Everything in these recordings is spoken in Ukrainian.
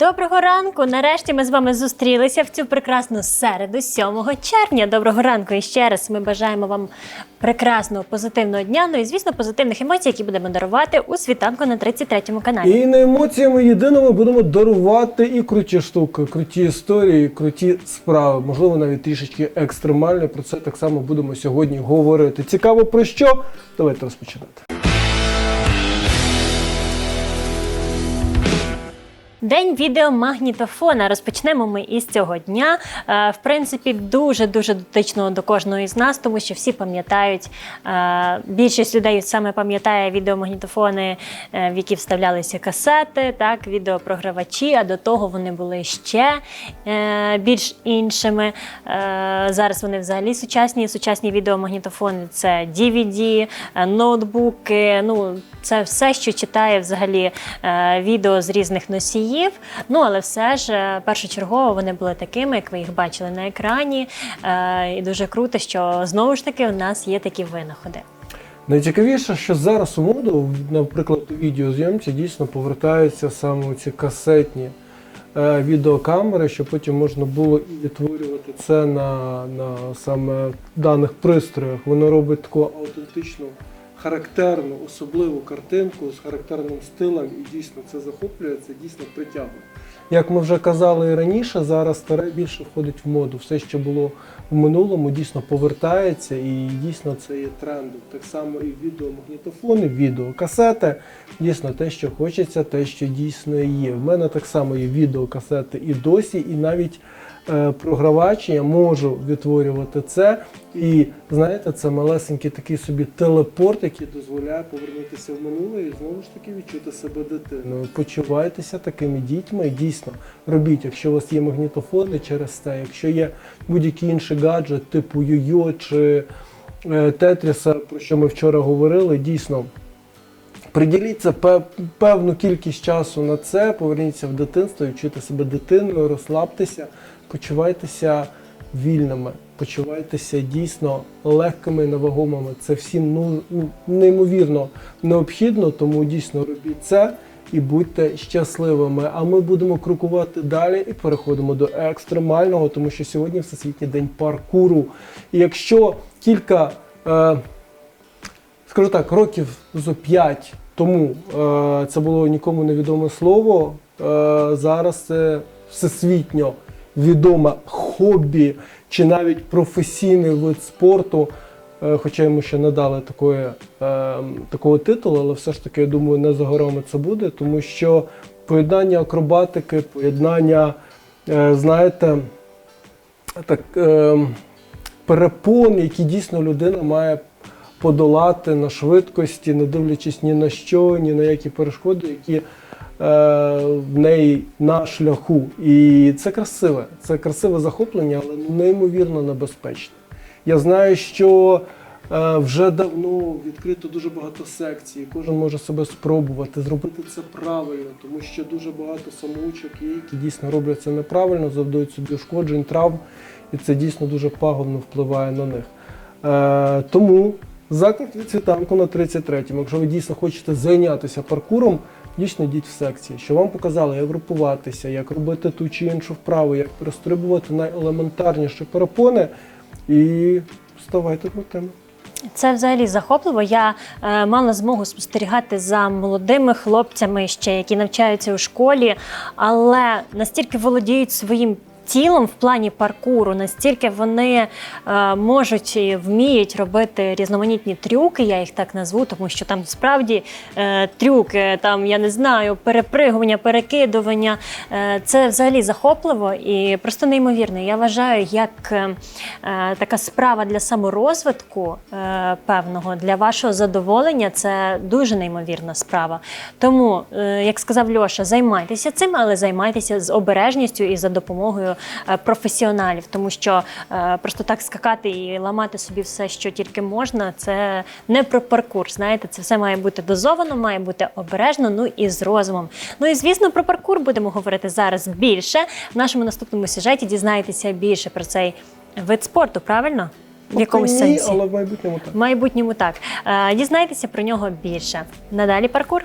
Доброго ранку! Нарешті ми з вами зустрілися в цю прекрасну середу 7 червня. Доброго ранку і ще раз ми бажаємо вам прекрасного позитивного дня. Ну і звісно, позитивних емоцій, які будемо дарувати у світанку на 33 каналі. І не емоціями єдиними будемо дарувати і круті штуки, круті історії, круті справи, можливо, навіть трішечки екстремальні. Про це так само будемо сьогодні говорити. Цікаво про що? Давайте розпочинати. День відеомагнітофона. Розпочнемо ми із цього дня. Е, В принципі, дуже дуже дотично до кожного із нас, тому що всі пам'ятають. е, Більшість людей саме пам'ятає відеомагнітофони, е, в які вставлялися касети, так, відеопрогравачі. А до того вони були ще більш іншими. Зараз вони взагалі сучасні. Сучасні відеомагнітофони це DVD, ноутбуки. Ну, це все, що читає взагалі е, відео з різних носіїв. Ну, але все ж е, першочергово вони були такими, як ви їх бачили на екрані. Е, І дуже круто, що знову ж таки у нас є такі винаходи. Найцікавіше, що зараз у моду, наприклад, у відеозйомці дійсно повертаються саме ці касетні е, відеокамери, щоб потім можна було і відтворювати це на, на саме даних пристроях. Воно робить таку аутентичну, характерну, особливу картинку з характерним стилем, і дійсно це захоплює, це дійсно притягує. Як ми вже казали і раніше, зараз старе більше входить в моду. Все, що було в минулому, дійсно повертається, і дійсно це є трендом. Так само і відеомагнітофони, відеокасети. Дійсно, те, що хочеться, те, що дійсно є. В мене так само є відеокасети і досі, і навіть програвач я можу відтворювати це. І знаєте, це малесенький такий собі телепорт, який дозволяє повернутися в минуле і знову ж таки відчути себе дитиною. Почувайтеся такими дітьми. і Дійсно, робіть, якщо у вас є магнітофони через це, якщо є будь-який інший гаджет, типу Йо-Йо чи е, Тетріса, про що ми вчора говорили, дійсно. Приділіть це пев- певну кількість часу на це, поверніться в дитинство, відчуйте себе дитиною, розслабтеся, почувайтеся вільними, почувайтеся дійсно легкими, невагомими. Це всім ну, неймовірно необхідно, тому дійсно робіть це і будьте щасливими. А ми будемо крокувати далі і переходимо до екстремального, тому що сьогодні Всесвітній день паркуру. І якщо кілька. Е, скажу так, років зо 5 тому е, це було нікому невідоме слово. Е, зараз це всесвітньо відоме хобі чи навіть професійний вид спорту. Е, хоча йому ще не дали такої, е, такого титулу, але все ж таки, я думаю, не за горами це буде, тому що поєднання акробатики, поєднання, е, знаєте, так, е, перепон, які дійсно людина має подолати на швидкості, не дивлячись ні на що, ні на які перешкоди, які в неї на шляху. І це красиве, це красиве захоплення, але неймовірно небезпечне. Я знаю, що е, вже давно відкрито дуже багато секцій, кожен може себе спробувати, зробити це правильно, тому що дуже багато самоучок які дійсно роблять це неправильно, завдають собі ушкоджень, травм, і це дійсно дуже пагубно впливає на них. Е, тому заклик від світанку на 33-му. Якщо ви дійсно хочете зайнятися паркуром, дійсно йдіть в секції, що вам показали, як групуватися, як робити ту чи іншу вправу, як перестрибувати найелементарніші перепони і вставайте на тему. Це взагалі захопливо. Я е, мала змогу спостерігати за молодими хлопцями, ще які навчаються у школі, але настільки володіють своїм. Тілом в плані паркуру, настільки вони е, можуть і вміють робити різноманітні трюки, я їх так назву, тому що там справді е, трюки, там я не знаю, перепригування, перекидування. Е, це взагалі захопливо і просто неймовірно. Я вважаю, як е, е, така справа для саморозвитку е, певного, для вашого задоволення це дуже неймовірна справа. Тому, е, як сказав Льоша, займайтеся цим, але займайтеся з обережністю і за допомогою професіоналів, тому що е, просто так скакати і ламати собі все, що тільки можна, це не про паркур. Знаєте, це все має бути дозовано, має бути обережно, ну і з розумом. Ну і звісно, про паркур будемо говорити зараз більше. В нашому наступному сюжеті дізнаєтеся більше про цей вид спорту, правильно? В якомусь сенсі. але в майбутньому так. В майбутньому так. Е, Дізнайтеся про нього більше. Надалі паркур.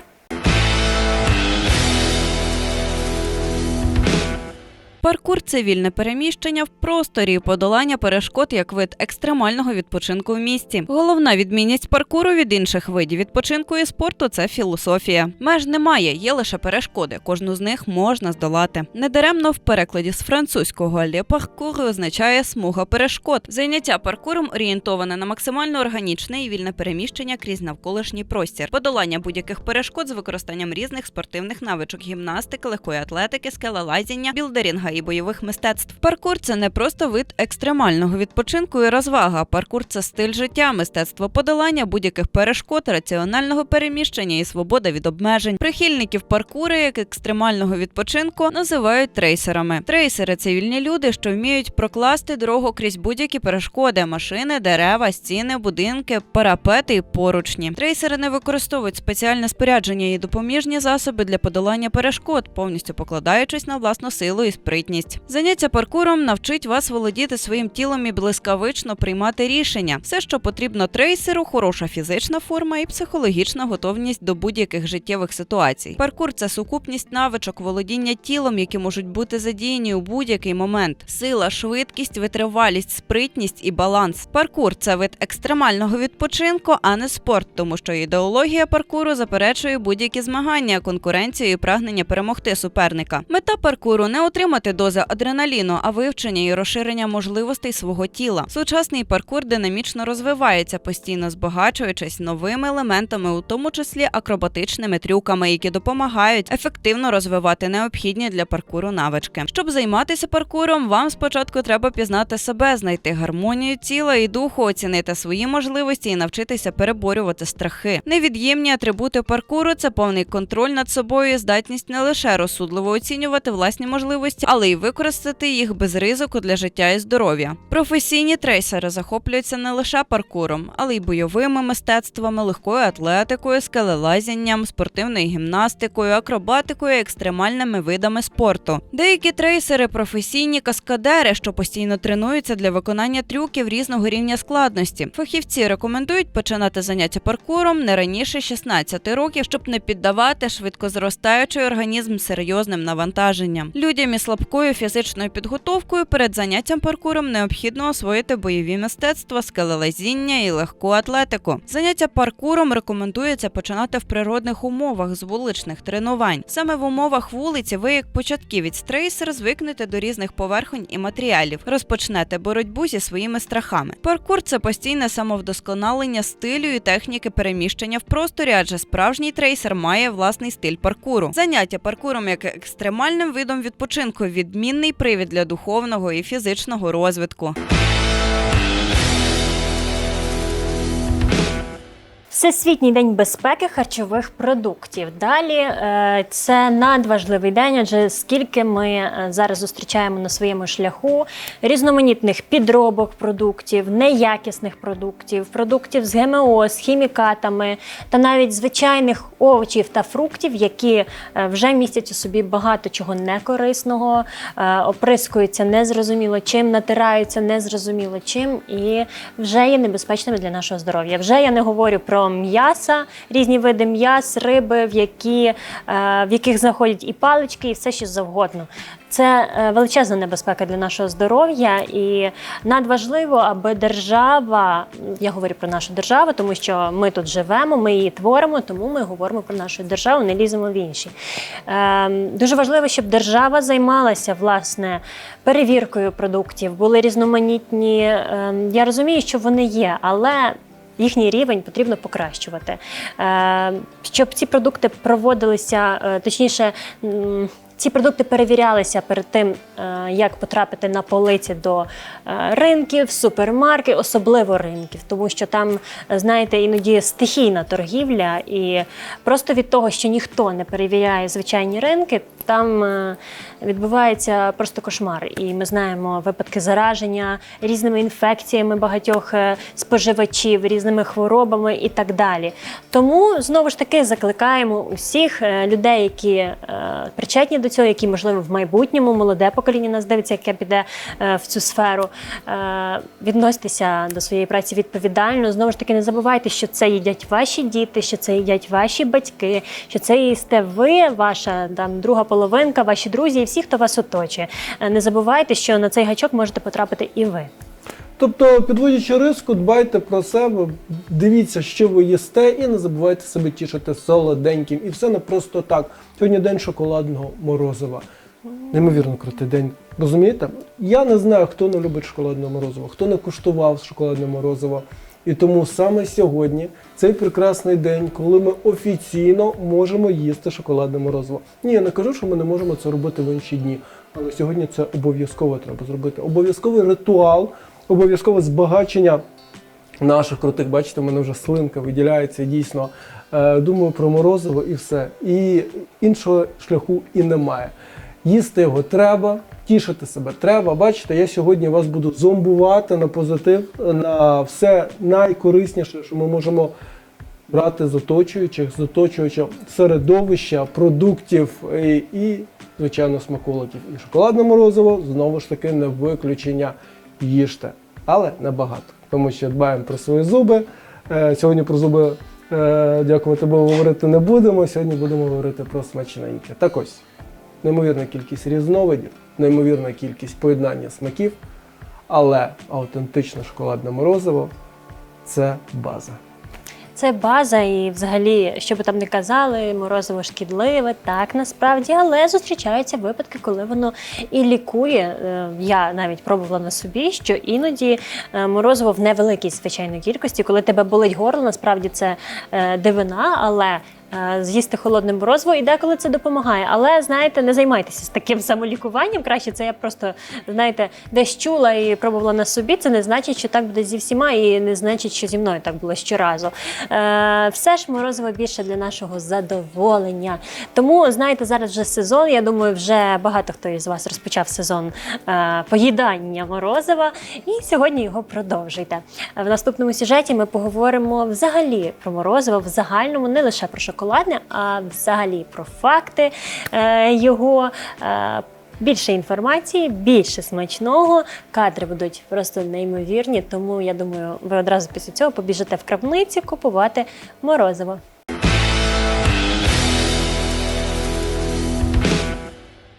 Паркур це вільне переміщення в просторі, подолання перешкод як вид екстремального відпочинку в місті. Головна відмінність паркуру від інших видів відпочинку і спорту це філософія. Меж немає, є лише перешкоди. Кожну з них можна здолати. Недаремно в перекладі з французького «le parcours» означає смуга перешкод. Заняття паркуром орієнтоване на максимально органічне і вільне переміщення крізь навколишній простір, подолання будь-яких перешкод з використанням різних спортивних навичок гімнастики, легкої атлетики, скелелазіння, білдерінга і бойових мистецтв. Паркур це не просто вид екстремального відпочинку і розвага. Паркур це стиль життя, мистецтво подолання будь-яких перешкод, раціонального переміщення і свобода від обмежень. Прихильників паркури як екстремального відпочинку називають трейсерами. Трейсери це вільні люди, що вміють прокласти дорогу крізь будь-які перешкоди: машини, дерева, стіни, будинки, парапети і поручні. Трейсери не використовують спеціальне спорядження і допоміжні засоби для подолання перешкод, повністю покладаючись на власну силу і спритність. Заняття паркуром навчить вас володіти своїм тілом і блискавично приймати рішення. Все, що потрібно трейсеру, хороша фізична форма і психологічна готовність до будь-яких життєвих ситуацій. Паркур це сукупність навичок володіння тілом, які можуть бути задіяні у будь-який момент. Сила, швидкість, витривалість, спритність і баланс. Паркур це вид екстремального відпочинку, а не спорт, тому що ідеологія паркуру заперечує будь-які змагання, конкуренцію і прагнення перемогти суперника. Мета паркуру не отримати дози адреналіну, а вивчення і розширення можливостей свого тіла. Сучасний паркур динамічно розвивається, постійно збагачуючись новими елементами, у тому числі акробатичними трюками, які допомагають ефективно розвивати необхідні для паркуру навички. Щоб займатися паркуром, вам спочатку треба пізнати себе, знайти гармонію тіла і духу, оцінити свої можливості і навчитися переборювати страхи. Невід'ємні атрибути паркуру це повний контроль над собою, і здатність не лише розсудливо оцінювати власні можливості, але й використати їх без ризику для життя і здоров'я. Професійні трейсери захоплюються не лише паркуром, але й бойовими мистецтвами, легкою атлетикою, скелелазінням, спортивною гімнастикою, акробатикою, екстремальними видами спорту. Деякі трейсери професійні каскадери, що постійно тренуються для виконання трюків різного рівня складності. Фахівці рекомендують починати заняття паркуром не раніше 16 років, щоб не піддавати швидко зростаючий організм серйозним навантаженням. Людям із слабкою фізичною підготовкою перед заняттям паркуром необхідно освоїти бойові мистецтва, скелелазіння і легку атлетику. Заняття паркуром рекомендується починати в природних умовах з вуличних тренувань. Саме в умовах вулиці ви, як початківець трейсер, звикнете до різних поверхонь і матеріалів, розпочнете боротьбу зі своїми страхами. Паркур це постійне самовдосконалення стилю і техніки переміщення в просторі, адже справжній трейсер має власний стиль паркуру. Заняття паркуром як екстремальним видом відпочинку відмінний привід для духовного і фізичного розвитку. Всесвітній день безпеки харчових продуктів. Далі е, це надважливий день, адже скільки ми е, зараз зустрічаємо на своєму шляху різноманітних підробок продуктів, неякісних продуктів, продуктів з ГМО, з хімікатами та навіть звичайних овочів та фруктів, які е, вже містять у собі багато чого некорисного, оприскуються незрозуміло чим, натираються незрозуміло чим і вже є небезпечними для нашого здоров'я. Вже я не говорю про м'яса, різні види м'яс, риби, в, які, е, в яких знаходять і палички, і все що завгодно. Це е, величезна небезпека для нашого здоров'я, і надважливо, аби держава, я говорю про нашу державу, тому що ми тут живемо, ми її творимо, тому ми говоримо про нашу державу, не ліземо в інші. Е, Дуже важливо, щоб держава займалася власне перевіркою продуктів, були різноманітні. е, Я розумію, що вони є, але їхній рівень потрібно покращувати. Е, Щоб ці продукти проводилися, е, точніше, ці продукти перевірялися перед тим, е, як потрапити на полиці до е, ринків, супермаркетів, особливо ринків, тому що там, знаєте, іноді стихійна торгівля, і просто від того, що ніхто не перевіряє звичайні ринки, там е, відбувається просто кошмар. І ми знаємо випадки зараження різними інфекціями багатьох споживачів, різними хворобами і так далі. Тому знову ж таки закликаємо усіх людей, які причетні до до цього, які можливо в майбутньому молоде покоління нас дивиться, яке піде е, в цю сферу. Е, Відноситеся до своєї праці відповідально. Знову ж таки, не забувайте, що це їдять ваші діти, що це їдять ваші батьки, що це їсте ви, ваша там друга половинка, ваші друзі і всі, хто вас оточує. Е, Не забувайте, що на цей гачок можете потрапити і ви. Тобто, підводячи риску, дбайте про себе, дивіться, що ви їсте, і не забувайте себе тішити солоденьким. І все не просто так. Сьогодні день шоколадного морозива. Неймовірно крутий день. Розумієте? Я не знаю, хто не любить шоколадне морозиво, хто не куштував шоколадне морозиво. І тому саме сьогодні цей прекрасний день, коли ми офіційно можемо їсти шоколадне морозиво. Ні, я не кажу, що ми не можемо це робити в інші дні. Але сьогодні це обов'язково треба зробити. Обов'язковий ритуал, обов'язкове збагачення наших крутих, бачите, в мене вже слинка виділяється дійсно. Е, думаю про морозиво і все. І іншого шляху і немає. Їсти його треба, тішити себе треба. Бачите, я сьогодні вас буду зомбувати на позитив, на все найкорисніше, що ми можемо брати з оточуючих, з оточуючого середовища, продуктів і, і звичайно, смаколиків. І шоколадне морозиво знову ж таки не виключення їжте, але небагато, тому що дбаємо про свої зуби. Е, Сьогодні про зуби, е, дякувати Богу, говорити не будемо. Сьогодні будемо говорити про смачненьке. Так ось, неймовірна кількість різновидів, неймовірна кількість поєднання смаків, але аутентичне шоколадне морозиво це база. Це база, і взагалі, що би там не казали, морозиво шкідливе, так насправді, але зустрічаються випадки, коли воно і лікує. Е, Я навіть пробувала на собі, що іноді е, морозиво в невеликій звичайно кількості, коли тебе болить горло, насправді це е, дивина, але. Е, З'їсти холодне морозиво і деколи це допомагає. Але знаєте, не займайтеся з таким самолікуванням. Краще це я просто знаєте, десь чула і пробувала на собі. Це не значить, що так буде зі всіма, і не значить, що зі мною так було щоразу. Е, все ж морозиво більше для нашого задоволення. Тому знаєте, зараз вже сезон. Я думаю, вже багато хто із вас розпочав сезон е, поїдання морозива, і сьогодні його продовжуйте. В наступному сюжеті ми поговоримо взагалі про морозиво, в загальному, не лише про шоколадне, а взагалі про факти е, його. Е, Більше інформації, більше смачного. Кадри будуть просто неймовірні. Тому я думаю, ви одразу після цього побіжите в крамниці купувати морозиво.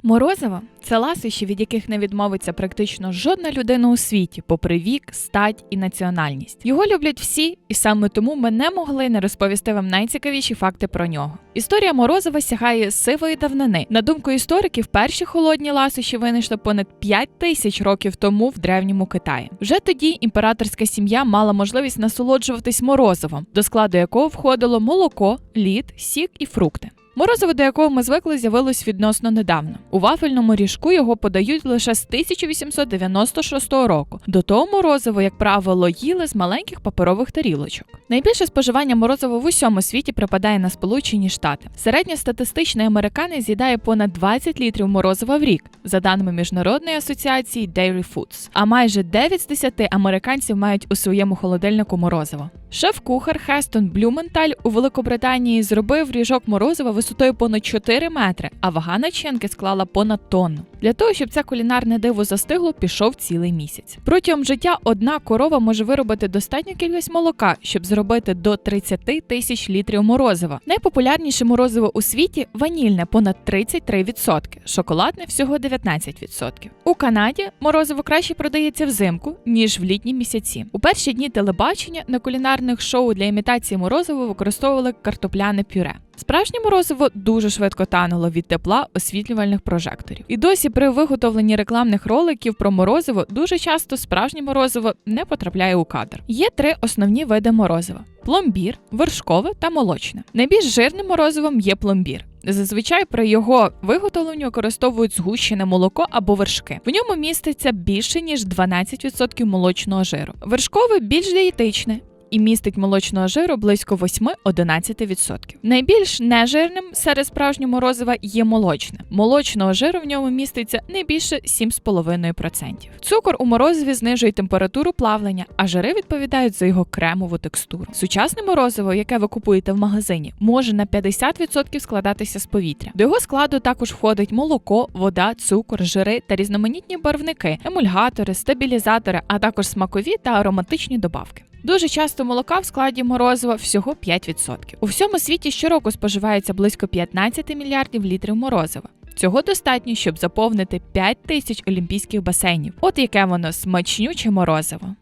Морозиво це ласощі, від яких не відмовиться практично жодна людина у світі, попри вік, стать і національність. Його люблять всі, і саме тому ми не могли не розповісти вам найцікавіші факти про нього. Історія морозива сягає сивої давнини. На думку істориків, перші холодні ласощі винайшли понад 5 тисяч років тому в древньому Китаї. Вже тоді імператорська сім'я мала можливість насолоджуватись морозивом, до складу якого входило молоко, лід, сік і фрукти. Морозиво, до якого ми звикли, з'явилось відносно недавно. У вафельному ріжку його подають лише з 1896 року. До того морозиво, як правило, їли з маленьких паперових тарілочок. Найбільше споживання морозива в усьому світі припадає на Сполучені Штати. Середньостатистичний американець з'їдає понад 20 літрів морозива в рік, за даними міжнародної асоціації Dairy Foods. А майже 9 з 10 американців мають у своєму холодильнику морозиво. Шеф-кухар Хестон Блюменталь у Великобританії зробив ріжок морозива висотою понад 4 метри, а вага начинки склала понад тонну. Для того, щоб це кулінарне диво застигло, пішов цілий місяць. Протягом життя одна корова може виробити достатню кількість молока, щоб зробити до 30 тисяч літрів морозива. Найпопулярніше морозиво у світі ванільне понад 33%, шоколадне всього 19%. У Канаді морозиво краще продається взимку, ніж в літні місяці. У перші дні телебачення на кулінарних шоу для імітації морозива використовували картопляне пюре. Справжнє морозиво дуже швидко тануло від тепла освітлювальних прожекторів. І досі при виготовленні рекламних роликів про морозиво дуже часто справжнє морозиво не потрапляє у кадр. Є три основні види морозива: пломбір, вершкове та молочне. Найбільш жирним морозивом є пломбір. Зазвичай при його виготовленню використовують згущене молоко або вершки. В ньому міститься більше ніж 12% молочного жиру. Вершкове більш дієтичне. І містить молочного жиру близько 8-11%. Найбільш нежирним серед справжнього морозива є молочне. Молочного жиру в ньому міститься не більше 7,5%. Цукор у морозиві знижує температуру плавлення, а жири відповідають за його кремову текстуру. Сучасне морозиво, яке ви купуєте в магазині, може на 50% складатися з повітря. До його складу також входить молоко, вода, цукор, жири та різноманітні барвники, емульгатори, стабілізатори, а також смакові та ароматичні добавки. Дуже часто молока в складі морозива всього 5%. У всьому світі щороку споживається близько 15 мільярдів літрів морозива. Цього достатньо, щоб заповнити 5 тисяч олімпійських басейнів. От яке воно смачнюче морозиво.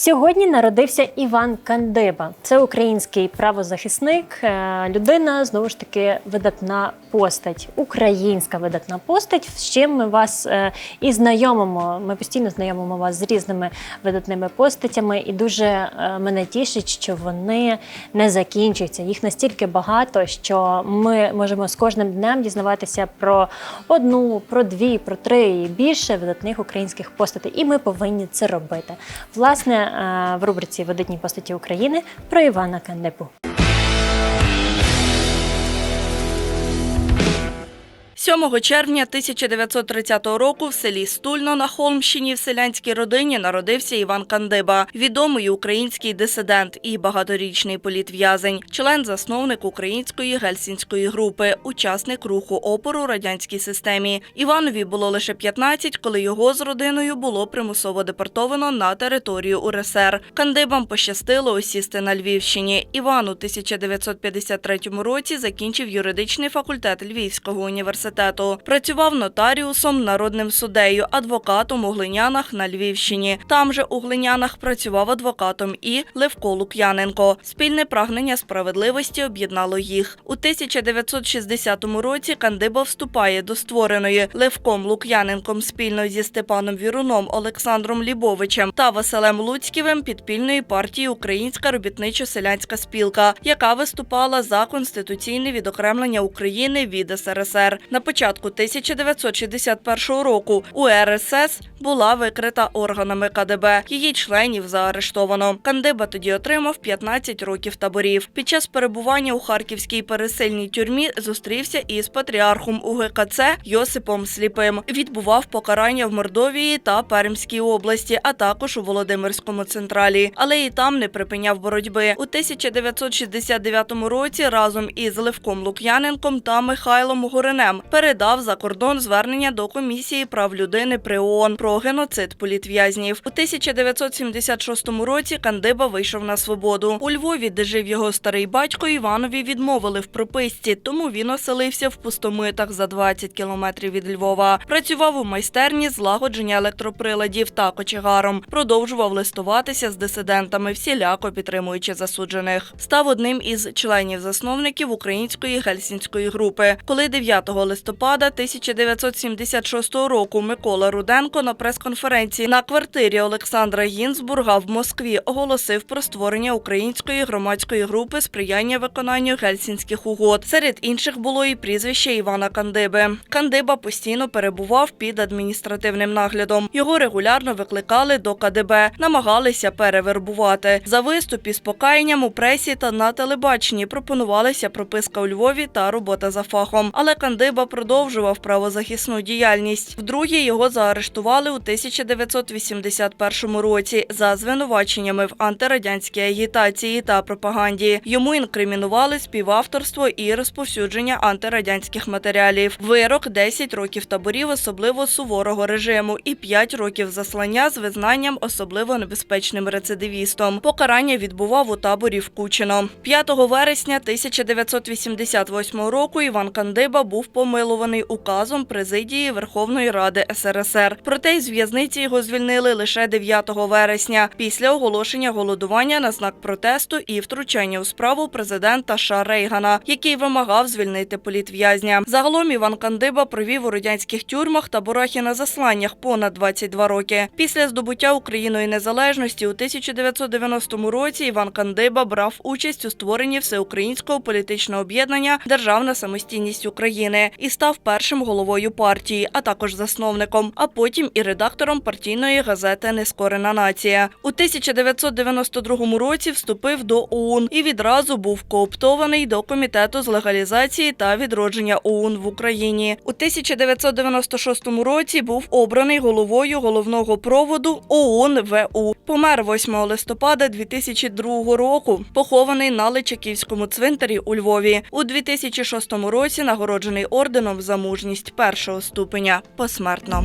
Сьогодні народився Іван Кандиба. Це український правозахисник, е, людина знову ж таки видатна постать, українська видатна постать. З чим ми вас е, і знайомимо. Ми постійно знайомимо вас з різними видатними постатями, і дуже е, мене тішить, що вони не закінчуються. Їх настільки багато, що ми можемо з кожним днем дізнаватися про одну, про дві, про три і більше видатних українських постатей. І ми повинні це робити. Власне, в рубриці Видатні постаті України про Івана Кандибу. 7 червня 1930 року в селі Стульно на Холмщині в селянській родині народився Іван Кандиба, відомий український дисидент і багаторічний політв'язень, член-засновник української гельсінської групи, учасник руху опору радянській системі. Іванові було лише 15, коли його з родиною було примусово депортовано на територію УРСР. Кандибам пощастило осісти на Львівщині. Іван у 1953 році закінчив юридичний факультет Львівського університету. Працював нотаріусом, народним суддею, адвокатом у Глинянах на Львівщині. Там же у Глинянах працював адвокатом і Левко Лук'яненко. Спільне прагнення справедливості об'єднало їх. У 1960 році Кандиба вступає до створеної Левком Лук'яненком спільно зі Степаном Віруном, Олександром Лібовичем та Василем Луцьківим підпільної партії Українська робітничо-селянська спілка, яка виступала за конституційне відокремлення України від СРСР. На початку 1961 року УРСС була викрита органами КДБ. Її членів заарештовано. Кандиба тоді отримав 15 років таборів. Під час перебування у харківській пересильній тюрмі зустрівся із патріархом УГКЦ Йосипом Сліпим. Відбував покарання в Мордовії та Пермській області, а також у Володимирському централі. Але і там не припиняв боротьби. У 1969 році разом із Левком Лук'яненком та Михайлом Горинем передав за кордон звернення до комісії прав людини при ООН про геноцид політв'язнів. У 1976 році Кандиба вийшов на свободу. У Львові, де жив його старий батько, Іванові відмовили в прописці, тому він оселився в пустомитах за 20 кілометрів від Львова. Працював у майстерні злагодження електроприладів та кочегаром. Продовжував листуватися з дисидентами, всіляко підтримуючи засуджених. Став одним із членів-засновників української гельсінської групи. Коли 9 листопада 1976 року Микола Руденко на прес-конференції на квартирі Олександра Гінзбурга в Москві оголосив про створення української громадської групи сприяння виконанню гельсінських угод. Серед інших було і прізвище Івана Кандиби. Кандиба постійно перебував під адміністративним наглядом. Його регулярно викликали до КДБ, намагалися перевербувати. За виступ із покаянням у пресі та на телебаченні пропонувалися прописка у Львові та робота за фахом. Але Кандиба продовжував правозахисну діяльність. Вдруге його заарештували у 1981 році за звинуваченнями в антирадянській агітації та пропаганді. Йому інкримінували співавторство і розповсюдження антирадянських матеріалів. Вирок 10 років таборів особливо суворого режиму і 5 років заслання з визнанням особливо небезпечним рецидивістом. Покарання відбував у таборі в Кучино. 5 вересня 1988 року Іван Кандиба був помилуваний указом президії Верховної Ради СРСР. Проте із в'язниці його звільнили лише 9 вересня після оголошення голодування на знак протесту і втручання у справу президента Ша Рейгана, який вимагав звільнити політв'язня. Загалом Іван Кандиба провів у радянських тюрмах, таборах і на засланнях понад 22 роки. Після здобуття Україною незалежності у 1990 році Іван Кандиба брав участь у створенні всеукраїнського політичного об'єднання Державна самостійність України і став першим головою партії, а також засновником, а потім і редактором партійної газети Нескорена нація. У 1992 році вступив до ОУН і відразу був кооптований до комітету з легалізації та відродження ОУН в Україні. У 1996 році був обраний головою головного проводу ОУН ВУ. Помер 8 листопада 2002 року. Похований на Личаківському цвинтарі у Львові. У 2006 році нагороджений орденом за мужність першого ступеня посмертно.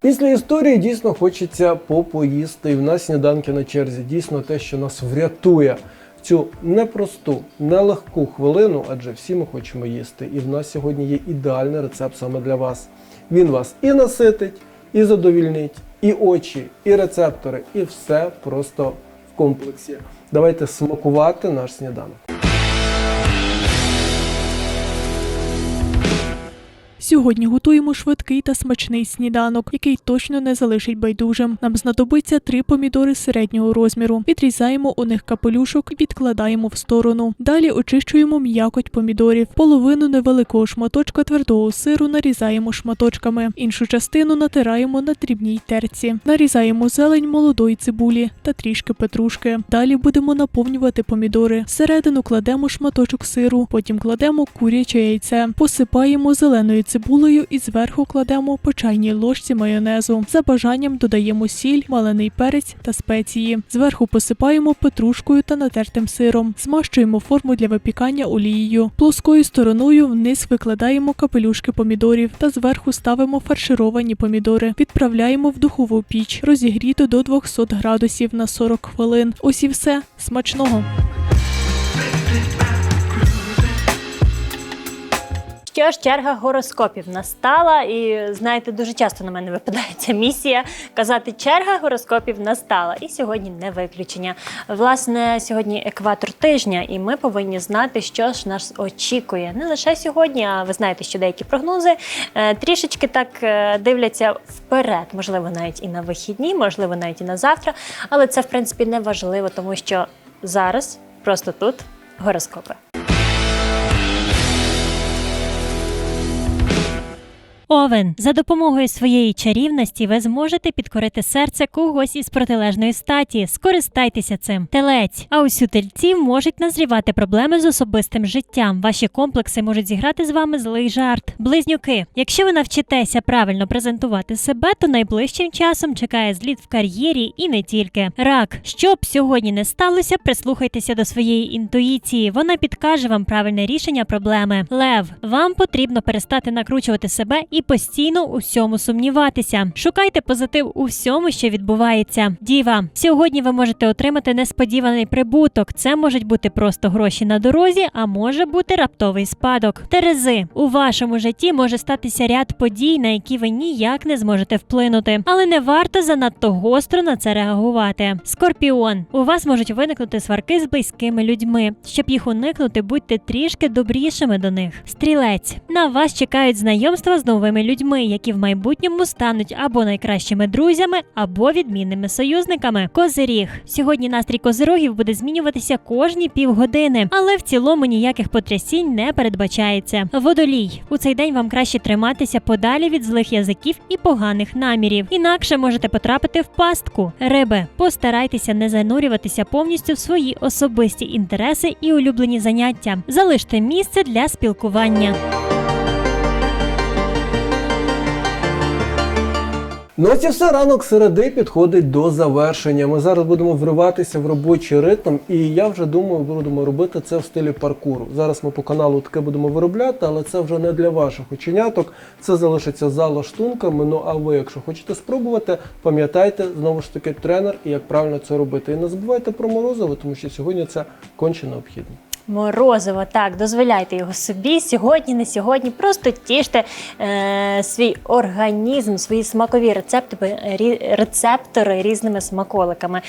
Після історії дійсно хочеться попоїсти. І в нас сніданки на черзі. Дійсно те, що нас врятує в цю непросту, нелегку хвилину, адже всі ми хочемо їсти. І в нас сьогодні є ідеальний рецепт саме для вас. Він вас і наситить, і задовільнить, і очі, і рецептори, і все просто в комплексі. Давайте смакувати наш сніданок. Сьогодні готуємо швидкий та смачний сніданок, який точно не залишить байдужим. Нам знадобиться три помідори середнього розміру. Відрізаємо у них капелюшок і відкладаємо в сторону. Далі очищуємо м'якоть помідорів. Половину невеликого шматочка твердого сиру нарізаємо шматочками. Іншу частину натираємо на дрібній терці. Нарізаємо зелень молодої цибулі та трішки петрушки. Далі будемо наповнювати помідори. Всередину кладемо шматочок сиру, потім кладемо куряче яйце, посипаємо зеленою цибулею і зверху кладемо по чайній ложці майонезу. За бажанням додаємо сіль, малений перець та спеції. Зверху посипаємо петрушкою та натертим сиром. Змащуємо форму для випікання олією. Плоскою стороною вниз викладаємо капелюшки помідорів та зверху ставимо фаршировані помідори. Відправляємо в духову піч, розігріту до 200 градусів на 40 хвилин. Ось і все. Смачного! Що ж, черга гороскопів настала, і знаєте, дуже часто на мене випадає ця місія казати, черга гороскопів настала. І сьогодні не виключення. Власне, сьогодні екватор тижня, і ми повинні знати, що ж нас очікує. Не лише сьогодні, а ви знаєте, що деякі прогнози е, трішечки так е, дивляться вперед, можливо, навіть і на вихідні, можливо, навіть і на завтра. Але це в принципі не важливо, тому що зараз просто тут гороскопи. Овен, за допомогою своєї чарівності ви зможете підкорити серце когось із протилежної статі. Скористайтеся цим. Телець. А ось у тельців можуть назрівати проблеми з особистим життям. Ваші комплекси можуть зіграти з вами злий жарт. Близнюки. Якщо ви навчитеся правильно презентувати себе, то найближчим часом чекає зліт в кар'єрі і не тільки. Рак. Що б сьогодні не сталося, прислухайтеся до своєї інтуїції. Вона підкаже вам правильне рішення проблеми. Лев. Вам потрібно перестати накручувати себе і постійно у всьому сумніватися. Шукайте позитив у всьому, що відбувається. Діва, сьогодні ви можете отримати несподіваний прибуток. Це можуть бути просто гроші на дорозі, а може бути раптовий спадок. Терези у вашому житті може статися ряд подій, на які ви ніяк не зможете вплинути, але не варто занадто гостро на це реагувати. Скорпіон, у вас можуть виникнути сварки з близькими людьми. Щоб їх уникнути, будьте трішки добрішими до них. Стрілець на вас чекають знайомства з новими людьми, які в майбутньому стануть або найкращими друзями, або відмінними союзниками. Козиріг сьогодні настрій козирогів буде змінюватися кожні півгодини, але в цілому ніяких потрясінь не передбачається. Водолій у цей день вам краще триматися подалі від злих язиків і поганих намірів, інакше можете потрапити в пастку. Риби, постарайтеся не занурюватися повністю в свої особисті інтереси і улюблені заняття. Залиште місце для спілкування. Ну ось і все ранок середи підходить до завершення. Ми зараз будемо вриватися в робочий ритм, і я вже думаю, будемо робити це в стилі паркуру. Зараз ми по каналу таке будемо виробляти, але це вже не для ваших оченяток. Це залишиться за лаштунками. Ну а ви, якщо хочете спробувати, пам'ятайте знову ж таки тренер і як правильно це робити. І не забувайте про морозиво, тому що сьогодні це конче необхідно. Морозиво, так, дозволяйте його собі сьогодні, не сьогодні. Просто тіште е, свій організм, свої смакові рецептори, рецептори різними смаколиками.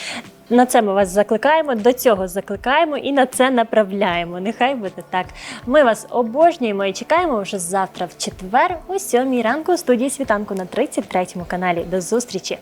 На це ми вас закликаємо, до цього закликаємо і на це направляємо. Нехай буде так. Ми вас обожнюємо і чекаємо вже завтра в четвер о 7 ранку у студії світанку на 33 каналі. До зустрічі!